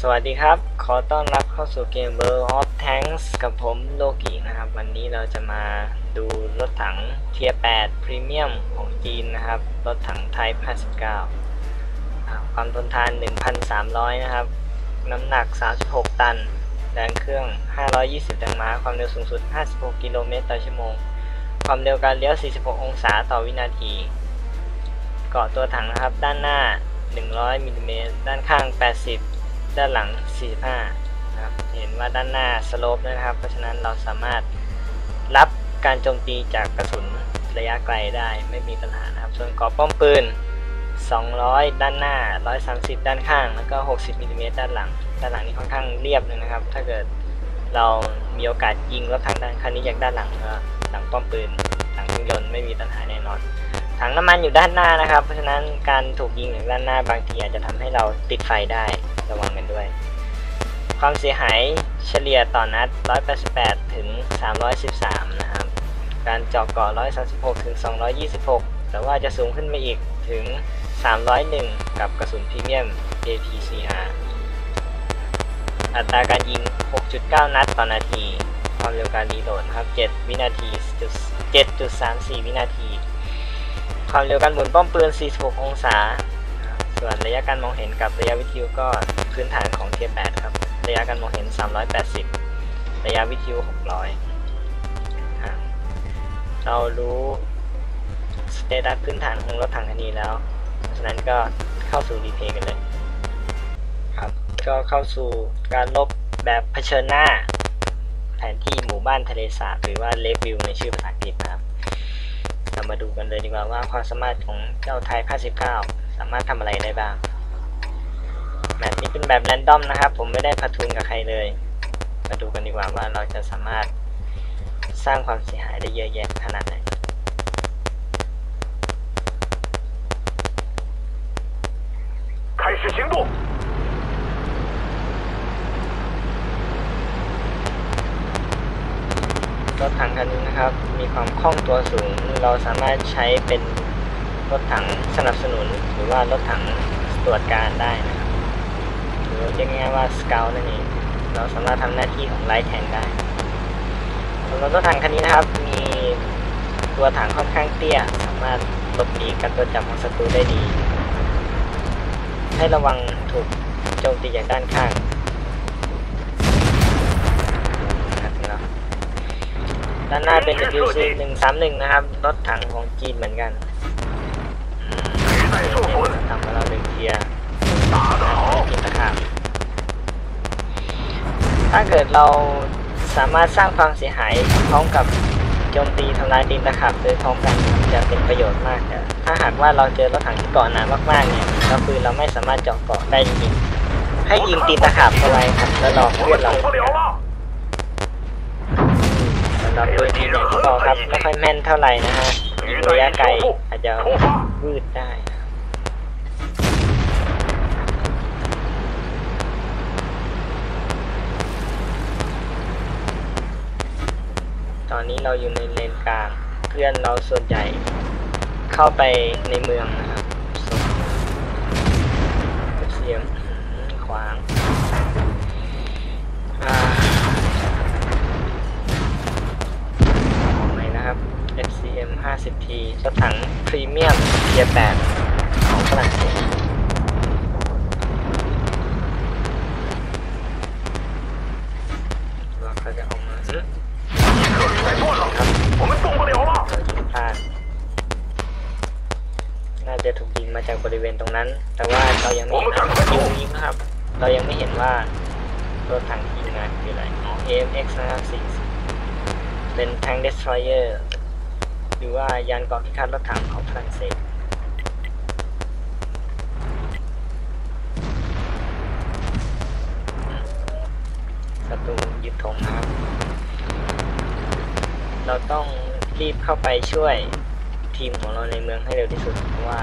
สวัสดีครับ ขอต้อนรับเข้าสู่เกม World of Tanks กับผมโลกินะครับ วันนี้เราจะมาดูรถถังเทีย8พรีเมียมของจีนนะครับ รถถังไทย59อ่าความทนทาน 1,300 นะครับ น้ำหนัก 36 ตัน แรงเครื่อง 520แรงม้า ความเร็วสูงสุด 56 กิโลเมตรต่อชั่วโมง ความเร็วการเลี้ยว 46 องศาต่อวินาที เกาะตัวถังนะครับ ด้านหน้า 100มิลลิเมตร ด้านข้าง 80 ด้านหลัง 45 นะครับ เห็นว่าด้านหน้าสโลปนะครับ เพราะฉะนั้นเราสามารถรับการโจมตีจากกระสุนระยะไกลได้ไม่มีปัญหานะครับ ส่วนกราะป้อมปืน 200 ด้านหน้า 130 ด้านข้าง แล้วก็ 60มิลลิเมตรด้านหลัง ด้านหลังนี่ค่อนข้างเรียบเลยนะครับ ถ้าเกิดเรามีโอกาสยิงรถถังด้านคันนี้จากด้านหลังก็หลังป้อมปืนหลังเครื่องยนต์ไม่มีปัญหาแน่นอน ถังน้ำมันอยู่ด้านหน้านะครับ เพราะฉะนั้นการถูกยิงจากด้านหน้าบางทีอาจจะทำให้เราติดไฟได้ระวังกันด้วย ความเสียหายเฉลี่ยต่อนัด 188 ถึง 313 นะครับ การเจาะเกาะ 136 ถึง 226 แต่ว่าจะสูงขึ้นไปอีกถึง 301 กับกระสุนพรีเมียม APCR อัตราการยิง 6.9 นัดต่อนาที ความเร็วการรีโหลดนครับ 7 วินาทีจุด7.34 วินาที ความเร็วการหมุนป้อมปืน 46 องศา ส่วนระยะการมองเห็นกับระยะวิทยุก็พื้นฐานของเทีย8ครับ ระยะการมองเห็น 380 ระยะวิทยุ 600 เรารู้สเตตัสพื้นฐานของรถถังคันนี้แล้ว เพราะฉะนั้นก็เข้าสู่รีเพย์กันเลย ครับ ก็เข้าสู่การลบแบบเผชิญหน้า แผนที่หมู่บ้านทะเลสาบหรือว่าเลวิวในชื่อภาษาอังกฤษนะครับ มาดูกันเลยดีกว่าว่าความสามารถของเจ้าไทย59 สามารถทำอะไรได้บ้าง แบบนี้เป็นแบบแรนดอมนะครับ ผมไม่ได้พัทุนกับใครเลย มาดูกันดีกว่าว่าเราจะสามารถสร้างความเสียหายได้เยอะแยะขนาดไหน 开始行动！ ถังคันนี้นะครับ มีความคล่องตัวสูง เราสามารถใช้เป็นรถถังสนับสนุน หรือว่ารถถังตรวจการได้นะครับหรือเรียกง่ายๆว่าสเกลนั่นเองเราสามารถทำหน้าที่ของไลท์แทงได้สำหรับรถถังคันนี้นะครับ มีตัวถังค่อนข้างเตี้ย สามารถหลบหลีการตัวจับของศัตรูได้ดี ให้ระวังถูกโจมตีจากด้านข้างนะครับถึงแล้ว ด้านหน้าเป็น WC 131 นะครับ รถถังของจีนเหมือนกันทำให้เราเป็นเกียร์กินตะขาบถ้าเกิดเราสามารถสร้างความเสียหายพร้อมกับโจมตีทำลายดินตะขาบโดยพร้อมกันจะเป็นประโยชน์มากแต่ถ้าหากว่าเราเจอรถถังที่เกาะหนามากๆเนี่ยก็คือเราไม่สามารถเจาะเกาะได้จริงให้ยิงตีนตะขาบเข้าไปครับแล้วรอเพื่อนเรา ครับตัวนี้ต่อครับไม่ค่อยแม่นเท่าไหร่นะฮะระยะไกลอาจจะวืดได้ตอนนี้เราอยู่ในเลนกลางเพื่อนเราส่วนใหญ่ เข้าไปในเมืองนะครับเสียงขวาง m 5 0 t รถถังพรีเมียมเกียร์8ของฝรั่งเศสเราก็จะเอามาซื้อครับพลาดน่าจะถูกยิงมาจากบริเวณตรงนั้น แต่ว่าเรายังไม่เห็นยิงนะครับ เรายังไม่เห็นว่ารถถังยิงนะคืออะไร AMX นะคบ4เป็นแท้งเดสทรอยเยอร์ หรือว่ายานเกราะพิฆาตรถถังของฝรั่งเศสศัตรูยึดธงครับ เราต้องรีบเข้าไปช่วยทีมของเราในเมืองให้เร็วที่สุดเพราะว่า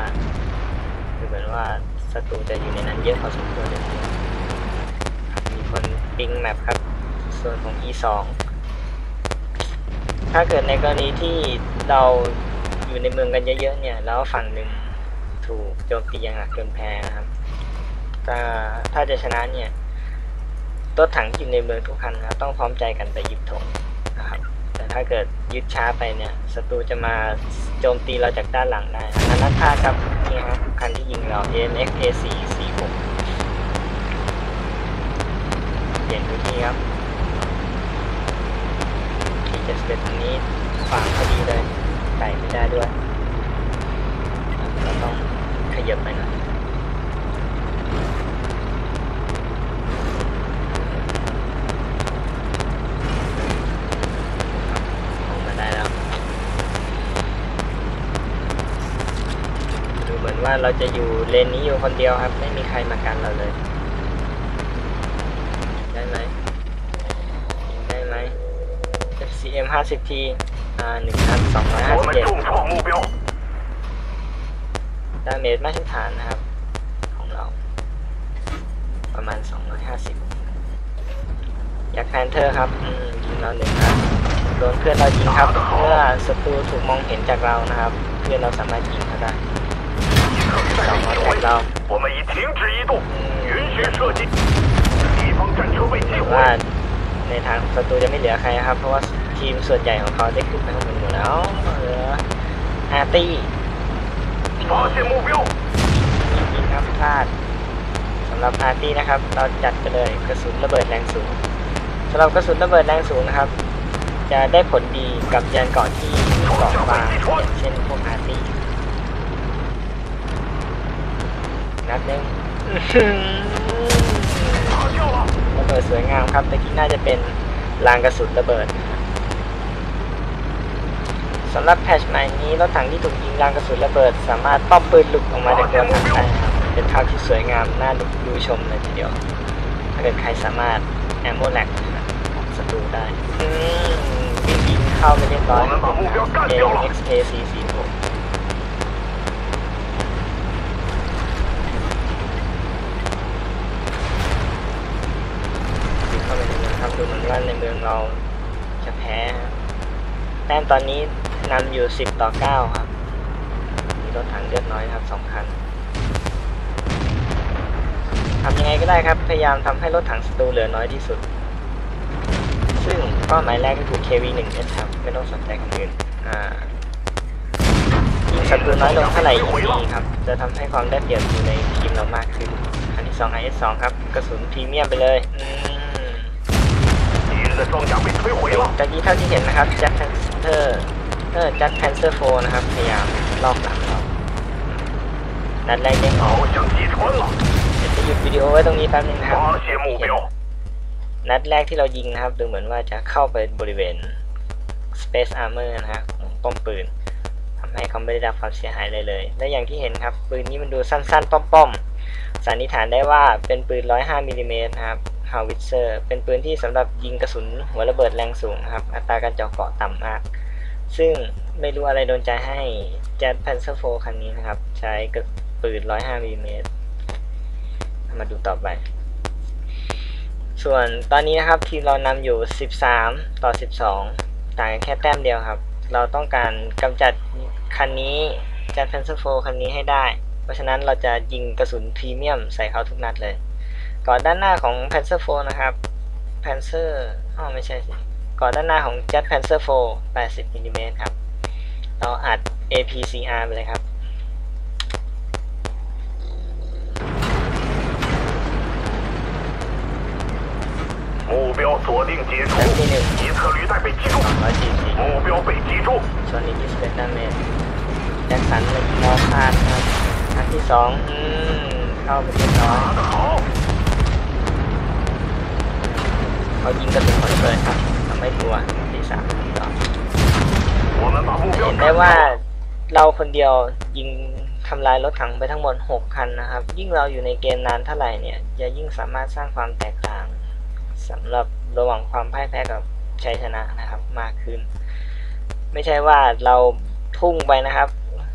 ดูเหมือนว่าศัตรูจะอยู่ในนั้นเยอะพอสมควรเลยมีคนปิงแมปครับ ส่วนของ E2 ถ้าเกิดในกรณีที่เราอยู่ในเมืองกันเยอะๆเนี่ย แล้วฝั่งหนึ่งถูกโจมตีอย่างหนักจนแพ้นะครับถ้าถ้าจะชนะเนี่ยรถถังที่อยู่ในเมืองทุกคันนะครับต้องพร้อมใจกันไปหยิบธงนะครับ แต่ถ้าเกิดยึดช้าไปเนี่ยศัตรูจะมาโจมตีเราจากด้านหลังได้อันนั้นท่าครับนี่ครับคันที่ยิงเรา AMX A4 46เปลี่ยนพื้นที่ครับ ที่จะเป็นทางนี้ขวางพอดีเลยไก่ไม่ได้ด้วยเราต้องขยับไปหน่อยออกมาได้แล้วดูเหมือนว่าเราจะอยู่เลนนี้อยู่คนเดียวครับ ไม่มีใครมากันเราเลย ได้ไหมยิงได้ไหม FCM 50 T อ่า我们重1,257创目标， ดาเมจมาตรฐานนะครับ ของเรา ประมาณ 250อยากแพนเทอร์ครับ อืมยิงเราหนึ่งครับโดนเพื่อนเรายิงครับ เมื่อศัตรูถูกมองเห็นจากเรานะครับ เพื่อนเราสามารถยิงเขาได้ 敌可敌敌回，我们已停止移动，允许射击。敌方战车被击 ว่า 毁， ในทางศัตรูจะไม่เหลือใครครับ เพราะว่า ทีมส่วนใหญ่ของเขาได้ขึ้นทั้งหมดแล้วเหลืออาร์ตี้ยิงครับพลาดสำหรับอาตี้นะครับ เราจัดไปเลยกระสุนระเบิดแรงสูงสำหรับกระสุนระเบิดแรงสูงนะครับ จะได้ผลดีกับยานเกาะที่เกาะมาเช่นพวกอาตี้นัดหนึ่งระเบิดสวยงามครับแต่กี้น่าจะเป็นรางกระสุนระเบิด สำหรับแพชใหม่นี้รถถังที่ถูกยิงรางกระสุนระเบิด สามารถป้อมปืนหลุดออกมาจากตัวถังได้ครับเป็นภาพที่สวยงามน่าดูชมเลยทีเดียว ถ้าเกิดใครสามารถแอมโมแลกศัตรูได้วิ่งยิงเข้าไปเรียบร้อยครับผมเกม XK 446วิ่งเข้าไปในเมืองครับดูเหมือนว่าในเมืองเราจะแพ้แต้มตอนนี้ นำอยู่ 10 ต่อ 9 ครับ มีรถถังเลือดน้อยครับสองคันทำยังไงก็ได้ครับ พยายามทำให้รถถังสตูเหลือน้อยที่สุด ซึ่งเป้าหมายแรกก็คือ KV1S ครับ ไม่ต้องสนใจคนอื่นอ่ายิงศัตรูน้อยลงเท่าไหร่ยิ่งดีครับ จะทำให้ความได้เปรียบอยู่ในทีมเรามากขึ้น อันที่2 IS2 ครับ กระสุนพรีเมียมไปเลยจากนี้เท่าที่เห็นนะครับแจ็คทันเตอร์ เออจัดแพนเซอร์โฟนะครับ พยายามลอกหลังเรานัดแรกได้ของจะหยุดวิดีโอไว้ตรงนี้แป๊บนึงนะครับนัดแรกที่เรายิงนะครับ ดูเหมือนว่าจะเข้าไปบริเวณ Space Armor นะฮะป้อมปืนทำให้เขาไม่ได้รับความเสียหายเลยเลย และอย่างที่เห็นครับ ปืนนี้มันดูสั้นๆ ป้อมๆ สันนิษฐานได้ว่าเป็นปืน 105มิลิเมตรนะครับฮาวิเซอร์เป็นปืนที่สำหรับยิงกระสุนหัวระเบิดแรงสูงครับ อัตราการเจาะเกาะต่ำมาก ซึ่งไม่รู้อะไรโดนใจให้ Jet Panzer IV คันนี้นะครับ ใช้กระปืน 105มิลลิเมตรมาดูต่อไป ส่วนตอนนี้นะครับทีมเรานำอยู่ 13 ต่อ 12 ต่างกันแค่แต้มเดียวครับ เราต้องการกำจัดคันนี้จัด Panzer IV คันนี้ให้ได้ เพราะฉะนั้นเราจะยิงกระสุนพรีเมียมใส่เขาทุกนัดเลย ก่อนด้านหน้าของ Panzer IV นะครับ Panzer อ๋อไม่ใช่สิ ก่อนด้านหน้าของ Jet Panzer IV 80มิลลิเมตรครับ เราอัด APCR ไปเลยครับ 目标锁定解除， แต้มที่หนึ่ง 一侧履带被击中， 244 目标被击中， ส่วนอีก21ดาเมจแจ็คสันเลยมอพลาดครับอันที่สองอืมเข้าไปเรียบร้อย 打得好， เขายิงกระสุนคนเปิดครับ ไม่กลัวทีสามเห็นได้ว่าเราคนเดียวยิงทำลายรถถังไปทั้งหมด 6 คันนะครับ ยิ่งเราอยู่ในเกมนานเท่าไหร่เนี่ย จะยิ่งสามารถสร้างความแตกต่างสำหรับระหว่างความพ่ายแพ้กับชัยชนะนะครับมากขึ้น ไม่ใช่ว่าเราทุ่งไปนะครับ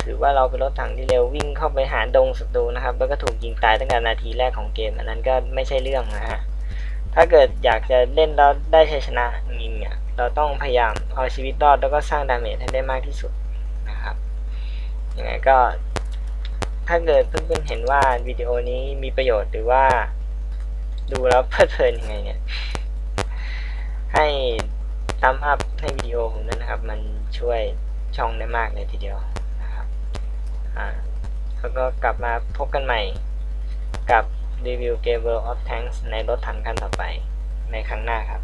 ถือว่าเราเป็นรถถังที่เร็ววิ่งเข้าไปหาดงศัตรูนะครับ แล้วก็ถูกยิงตายตั้งแต่นาทีแรกของเกมอันนั้นก็ไม่ใช่เรื่องนะฮะถ้าเกิดอยากจะเล่นเราได้ชัยชนะมี เราต้องพยายามเอาชีวิตรอดแล้วก็สร้างดาเมจให้ได้มากที่สุดนะครับยังไงก็ถ้าเกิดเพื่อนๆเห็นว่าวิดีโอนี้มีประโยชน์หรือว่า ดูแล้วเพลิดเพลินยังไงเนี่ย ให้ตัมอัพให้วิดีโอผมด้วยนะครับ มันช่วยช่องได้มากเลยทีเดียวนะครับอ่าแล้วก็กลับมาพบกันใหม่กับรีวิวเกม World of Tanks ในรถถังคันต่อไปในครั้งหน้าครับ